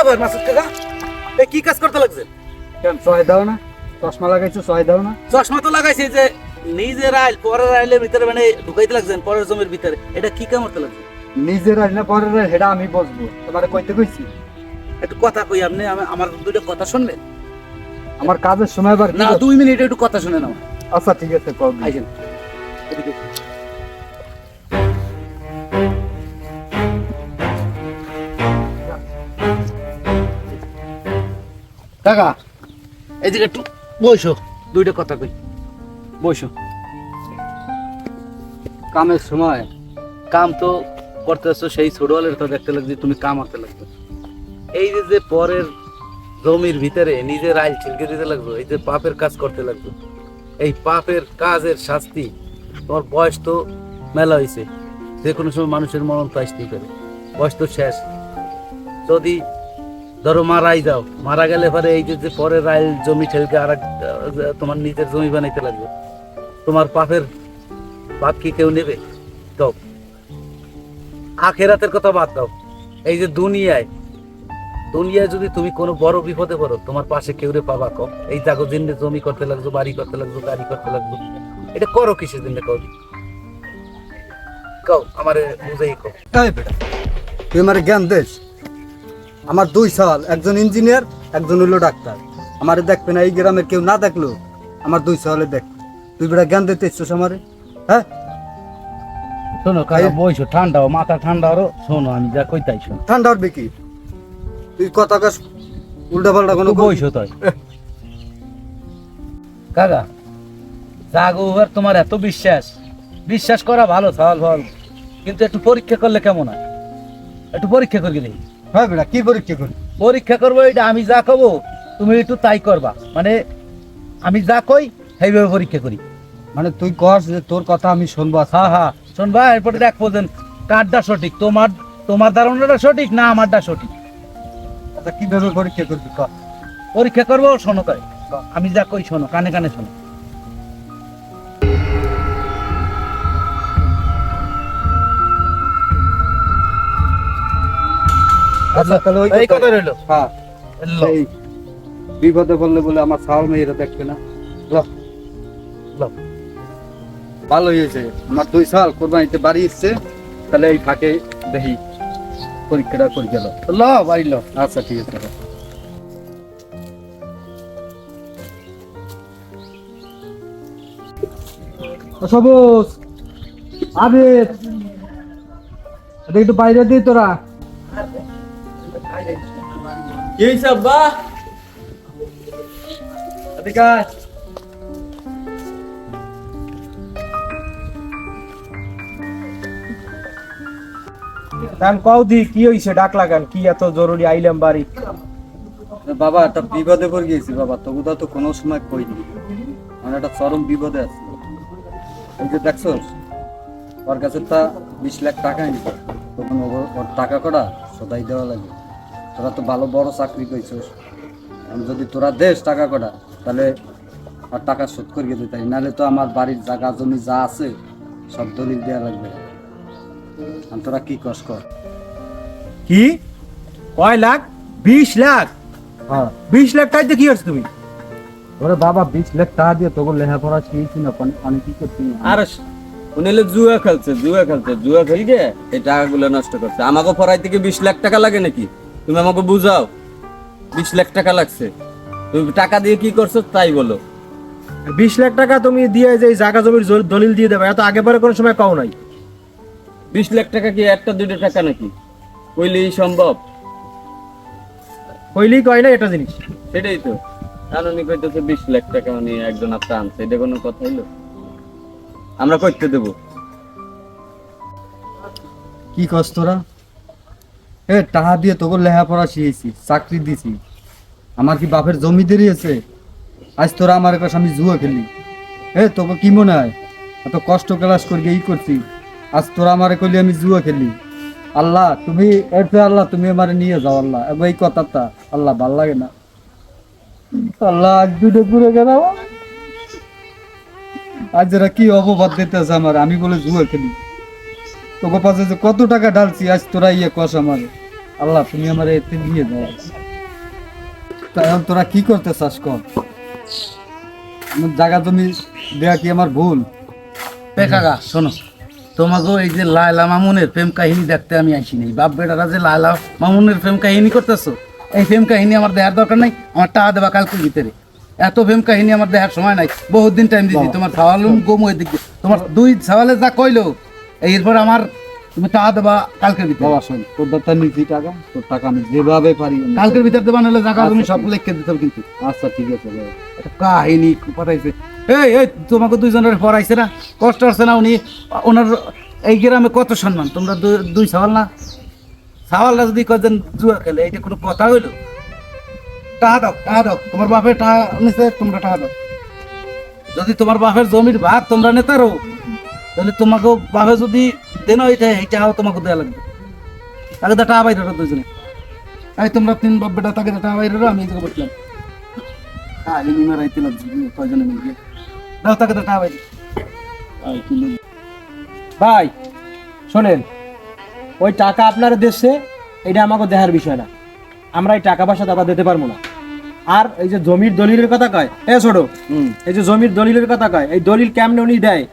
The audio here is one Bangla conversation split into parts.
ব্যাপার মাসুদ কাকা? এ কি কাজ করতে লাগছে? কেন সহায় দাও না? চশমা লাগাইছো সহায় দাও না? চশমা তো লাগাইছে যে নিজের আইল পরের আইলের ভিতরে মানে ঢুকাইতে লাগছেন পরের জমির ভিতরে। এটা কি কাম করতে লাগছে? নিজের আইল না পরের আইল, সেটা আমি বসবো। তোমারে কইতে কইছি। একটু কথা কই আপনি আমার দুইটা কথা শুনবেন? আমার কাজের সময় না দুই মিনিট একটু কথা শুনে নাও। আচ্ছা ঠিক আছে কও। এদিকে। কাকা এদিকে একটু বসো দুইটা কথা কই। বসো। কামের সময়। কাম তো করতেছো সেই ছোটবেলার তো দেখতে লাগছে তুমি কাম করতে লাগবে। এই যে যে পরের জমির ভিতরে নিজের আইল ছিলকে দিতে লাগল এই যে পাপের কাজ করতে লাগল এই পাপের কাজের শাস্তি তোমার বয়স তো মেলা হয়েছে যে কোনো সময় মানুষের মরণ তো আসতেই পারে। বয়স তো শেষ। যদি ধরো মারাই যাও মারা গেলে পরে এই যে যে পরের আইল জমি ঠেলকে আর তোমার নিজের জমি বানাইতে লাগবে। তোমার পাপের পাপ কি কেউ নেবে? দাও। আখেরাতের কথা বাদ দাও। এই যে দুনিয়ায় দুনিয়ায় যদি তুমি কোনো বড় বিপদে পড়ো, তোমার পাশে কেউ রে পাবা কও এই জাগো দিনে জমি করতে লাগছো, বাড়ি করতে লাগছো, গাড়ি করতে লাগছো। এটা করো কিসের দিনে কও কও, আমারে বুঝেই কও এই বেটা, তুই আমার জ্ঞান দেশ আমার দুই সাল একজন ইঞ্জিনিয়ার একজন হলো ডাক্তার। আমারে দেখবে না এই গ্রামের কেউ না দেখল আমার দুই সালে দেখ। তুই বেটা জ্ঞান দিতে ইচ্ছিস আমারে হ্যাঁ? শোনো কাকা বইছো ঠান্ডা মাথা ঠান্ডা হলো শোনো আমি যা কইতাই শোনো। ঠান্ডা উঠবে কি? তুই কথা কাজ উল্টা পাল্টা কোনো বইছো তাই। কাকা জাগো আর তোমার এত বিশ্বাস। বিশ্বাস করা ভালো ফল ফল। কিন্তু একটু পরীক্ষা করলে কেমন হয়? একটু পরীক্ষা করে গেলে হ্যাঁ বেটা কি পরীক্ষা করি পরীক্ষা করব এটা আমি যা কব তুমি একটু তাই করবা। মানে আমি যা কই সেইভাবে পরীক্ষা করি। মানে তুই কস যে তোর কথা আমি শুনব আজকে। হ্যাঁ হ্যাঁ শুনবা এরপরে দেখ বলছেন কারটা সঠিক তোমার তোমার ধারণাটা সঠিক না আমারটা সঠিক? আচ্ছা কীভাবে পরীক্ষা করবি ক? পরীক্ষা করব শোনো তাই আমি যা কই শোনো কানে কানে শোনো। আচ্ছা তাহলে ওই কথা কথা রইল। হ্যাঁ। এই বিপদে পড়লে বলে আমার সাল মেয়েরা দেখবে না। ল। ভালো হয়েছে। আমার দুই সাল কোরবানিতে বাড়ি এসছে। তাহলে এই ফাঁকে দেখি পরীক্ষাটা করে গেল। ল বাড়ি ল। আচ্ছা ঠিক আছে সবুজ। এটা একটু বাইরে দিই তোরা। কি হিসাব বা এদিকে আয়। কান কও দি কি হইছে ডাক লাগান কি এত জরুরি আইলাম বাড়ি? বাবা একটা বিপদে পড়ে গেছি বাবা। তবু তো কোনো সময় কইনি মানে একটা চরম বিপদে আছি। এই যে দেখছ ওর কাছে তা বিশ লাখ টাকা নি তখন ওর টাকা কটা? সদাই দেওয়া লাগে। তোরা তো ভালো বড় চাকরি করছিস যদি তোরা দেশ টাকা কটা তাহলে আর টাকা শোধ করিয়ে দিতে নাহলে তো আমার বাড়ির জায়গা জমি যা আছে সব দলিল দেওয়া লাগবে। আর তোরা কি কষ্ট কর? কি? কয় লাখ? বিশ লাখ? হ্যাঁ। বিশ লাখ টাইতে কি হচ্ছে তুমি? ওরে বাবা বিশ লাখ টাকা দিয়ে তোকে লেখাপড়া শিখেছি না আমি কি করছি? আর উনি হলো জুয়া খেলছে জুয়া খেলছে জুয়া খেলকে এই টাকাগুলো নষ্ট করছে। আমাকে পড়াই থেকে বিশ লাখ টাকা লাগে নাকি? তুমি আমাকে বুঝাও। বিশ লাখ টাকা লাগছে। তুমি টাকা দিয়ে কি করছ তাই বলো। বিশ লাখ টাকা তুমি দিয়ে যে জায়গা জমির দলিল দিয়ে দেবে এত আগে পরে কোনো সময় কও নাই। বিশ লাখ টাকা কি একটা দুটো টাকা নাকি? কইলেই সম্ভব। কইলেই কয় না এটা জিনিস। সেটাই তো। আর উনি কইতেছে বিশ লাখ টাকা উনি একজন আপনার আনছে এটা কোনো কথা হইল? আমরা করতে দেবো। কি কস তোরা? এ, টাকা দিয়ে তোকে লেখাপড়া শিখেছি চাকরি দিছি। আমার কি বাপের জমি দেরিয়েছে আজ তোরা আমার কাছে আমি জুয়া খেলি। এ, তোকে কি মনে হয়? এত কষ্ট ক্লাস করি এই করছি? আজ তোরা আমারে কইলি আমি জুয়া খেলি। আল্লাহ, তুমি, এরপরে আল্লাহ, তুমি আমারে নিয়ে যাও, আল্লাহ। এবং এই কথাটা আল্লাহ ভালো লাগে না। আল্লাহ, আজ দুটো ঘুরে গেল আজ এরা কি অপবাদ দিতেছে আমার? আমি বলে জুয়া খেলি। তোকে পাশে যে কত টাকা ঢালছি, আজ তোরা ইয়ে কষ আমার। আল্লাহ তুমি আমার এতে দিয়ে দাও। তা এখন তোরা কি করতে চাস কর? জায়গা জমি দেয়া কি আমার ভুল? কাকা শোনো তোমাকেও এই যে লায়লা মামুনের প্রেম কাহিনী দেখতে আমি আসি নাই বাপ বেটারা যে লায়লা মামুনের প্রেম কাহিনী করতেছো এই প্রেম কাহিনী আমার দেখার দরকার নাই আমার টাকা দেবা কালকে ভিতরে। এত প্রেম কাহিনী আমার দেখার সময় নাই বহুত দিন টাইম দিছি তোমার সওয়াল গম হয়ে দিকে তোমার দুই সওয়ালে যা কইলো এরপর আমার তুমি টাকা দেবা কালকের ভিতরে। বাবা শোন তোর দাতা নিচ্ছি টাকা তোর টাকা আমি যেভাবে পারি কালকের ভিতরে দেবা নাহলে জায়গা তুমি সব লিখে দিতে কিন্তু। আচ্ছা ঠিক আছে কাহিনী পাঠাইছে। এই এই তোমাকে দুইজনের পড়াইছে না? কষ্ট হচ্ছে না উনি? ওনার এই গ্রামে কত সম্মান? তোমরা দুই সওয়াল না? সওয়ালটা যদি কজন জুয়া খেলে এটা কোনো কথা হইল? টাকা দাও টাকা দাও। তোমার বাপের টাকা নিছে তোমরা টাকা দাও। যদি তোমার বাপের জমির ভাগ তোমরা নেতারো তাহলে তোমাকে বাপে যদি দেন এটা এইটাও তোমাকে দেওয়া লাগবে। তাকে তো টাকা বাইরে দুজনে। এই তোমরা তিন বাপ বেটা তাকে টাকা বাইরে আমি জায়গায় বসলাম। হ্যাঁ এই রাইতে লাগছে কয়জনে মিলে। দাও তাকে টাকা বাইরে ভাই শোনেন ওই টাকা আপনার দেশে এটা আমাকে দেখার বিষয় না। আমরা এই টাকা পয়সা দাদা দিতে পারব না। আর এই যে জমির দলিলের কথা কয় এ ছোট এই যে জমির দলিলের কথা কয় এই দলিল কেমনে উনি দেয়?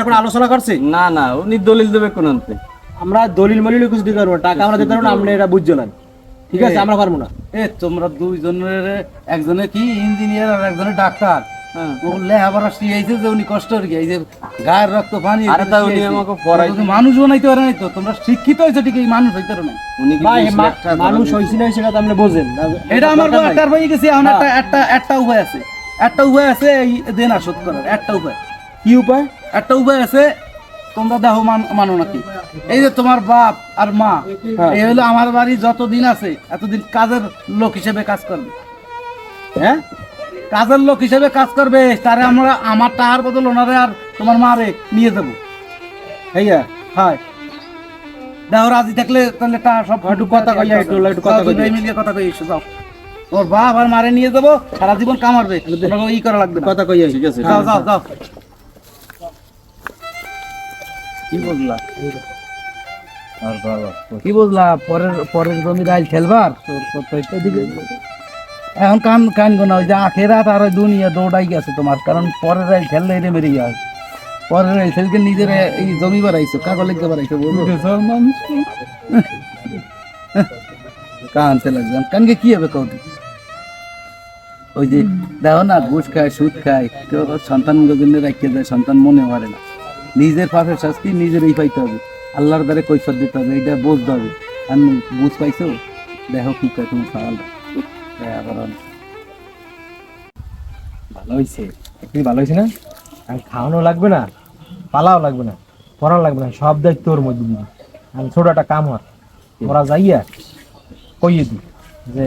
এখন আলোচনা করছে? না না উনি দলিল দেবে কোন আনতে আমরা দলিল মলিল কিছু দিতে পারব টাকা আমরা দিতে পারব না আপনি এটা বুঝছ না ঠিক আছে আমরা পারব না। এ তোমরা দুইজনের একজনে কি ইঞ্জিনিয়ার আর একজনে ডাক্তার হ্যাঁ। ও লেহাবার শিখাইছে যে উনি কষ্ট এই যে গায়ের রক্ত পানি আরে তা উনি আমাকে পড়াইছে। মানুষ বানাইতে পারে নাই তো তোমরা শিক্ষিত হয়েছে ঠিক এই মানুষ হইতে পারে নাই। উনি মানুষ দিবে? না সেটা আপনি বোঝেন। এটা আমার। হয়ে গেছে এখন একটা একটা একটা উপায় আছে। একটা উপায় আছে এই দেনা শোধ করার একটা উপায়। কি উপায়? একটা উপায় আছে তোমরা দেখো মান- নাকি? এই যে তোমার বাপ আর মা হ্যাঁ। এই হলো আমার বাড়ি যতদিন আছে এতদিন কাজের লোক হিসেবে কাজ করবে। হ্যাঁ? কাজের লোক হিসেবে কাজ করবে তারে আমরা আমার টাকার বদল ওনারে আর তোমার মারে নিয়ে দেবো ভাইয়া হয়। দেখো রাজি থাকলে তাহলে টা সব একটু কথা কইয়া, একটু- একটু কথা কইয়া। মিলিয়ে কথা কই এসো যাও। ওর বাপ আর মারে নিয়ে যাব সারা জীবন কামারবে তোমাকে ই করা লাগবে কথা কই ঠিক আছে যাও যাও যাও। কি বুঝলা আর বাবা কি বুঝলা পরের পরের জমি রাইল খেলবার এখন কান কান গোনা ওই যে আখেরাত আর ওই দুনিয়া দৌড়াই গেছে তোমার। কারণ পরের রাইল খেললে এরে মেরে যায়। পরের রাইল খেলকে নিজের এই জমি বাড়াইছো কাগজ লিখতে বাড়াইছো বলব কানতে লাগলাম কানকে কি হবে কৌটি ওই যে দেখো না ঘুষ খায় সুদ খায় কেউ সন্তান জন্য রাখিয়ে যায় সন্তান মনে পারে না। নিজের পাপের শাস্তি নিজেরই পাইতে হবে। আল্লাহর দ্বারে কৈফত দিতে হবে এটা বুঝতে হবে। আর বুঝ পাইছো? দেখো কি কয় তুমি ভালো হয়েছে একটু ভালো হয়েছে না? আর খাওয়ানো লাগবে না পালাও লাগবে না পড়ানো লাগবে না সব দায়িত্ব ওর মধ্যে দিবি। আমি ছোট একটা কাম হর ওরা যাইয়া কইয়ে দি যে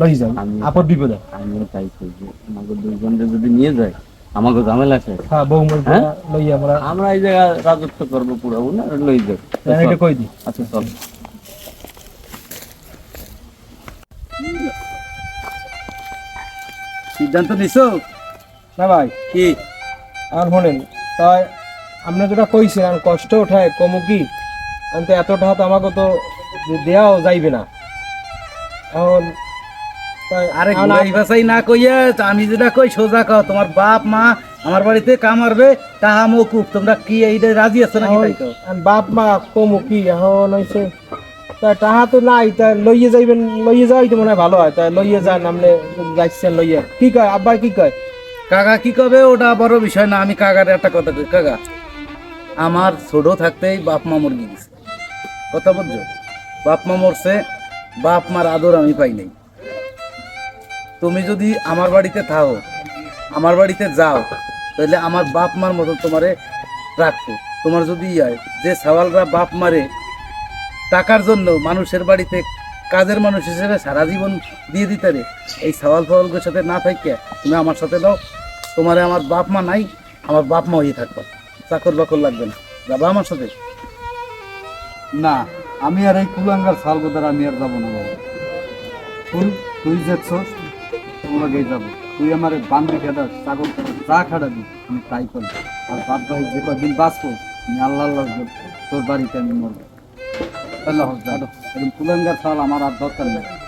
লই যাও আপদ বিপদে। আমিও তাই কই আমাকে দুইজনকে যদি নিয়ে যায় আমাকে ঝামেলা আছে? হ্যাঁ বউ হ্যাঁ? লইয়া আমরা আমরা এই জায়গায় রাজত্ব করব পুরো না লই যাও। আমি এটা কই দি? আচ্ছা চল। সিদ্ধান্ত নিছো? না ভাই। কি? আর শোনেন তাই আপনি যেটা কইছেন আর কষ্ট ওঠায় কমু কি? আমি তো এতটা তো আমাকে তো দেওয়াও যাইবে না। এখন আরে ঘুরাই ভাষাই না কইয়া আমি যেটা কই সোজা কও তোমার বাপ মা আমার বাড়িতে কামারবে তাহা মকুব তোমরা কি এইটা রাজি আছো নাকি তাই এখন বাপ মা কমু কি? এখন হইছে তা টাহা তো নাই তা লইয়ে যাইবেন লইয়ে যাওয়াই তো মনে হয় ভালো হয় তা লইয়ে যান আপনি যাচ্ছেন লইয়ে। কি কয় আব্বা কি কয়? কাকা কি কবে? ওটা বড় বিষয় না আমি কাকার একটা কথা কই। কাকা আমার ছোট থাকতেই বাপ মা মুরগি গেছে কথা বুঝছ? বাপ মা মরছে বাপ মার আদর আমি পাই নাই। তুমি যদি আমার বাড়িতে থাও, আমার বাড়িতে যাও, তাহলে আমার বাপ মার মতো তোমারে রাখব। তোমার যদি ইয় যে সওয়ালরা বাপ মারে, টাকার জন্য মানুষের বাড়িতে কাজের মানুষ হিসেবে সারা জীবন দিয়ে দিতে রে এই সওয়াল ফওয়ালগুলোর সাথে না থাকি তুমি আমার সাথে দাও তোমারে আমার বাপ মা নাই, আমার বাপ মা হয়ে থাকবা। চাকর বাকর লাগবে না। যাবা আমার সাথে? না, আমি আর এই কুলাঙ্গার সালগোদার আমি আর যাব না তুই তুই গিয়ে যাব। তুই আমার বান্ধবী খেটা চাকর খেটা যা খাটাবি আমি তাই করব। আর বাদ ভাই যে কদিন বাঁচবো আমি আল্লাহ আল্লাহ তোর বাড়িতে আমি মরবো। আল্লাহ হাফেজ। এরকম সাল আমার আর দরকার নেই।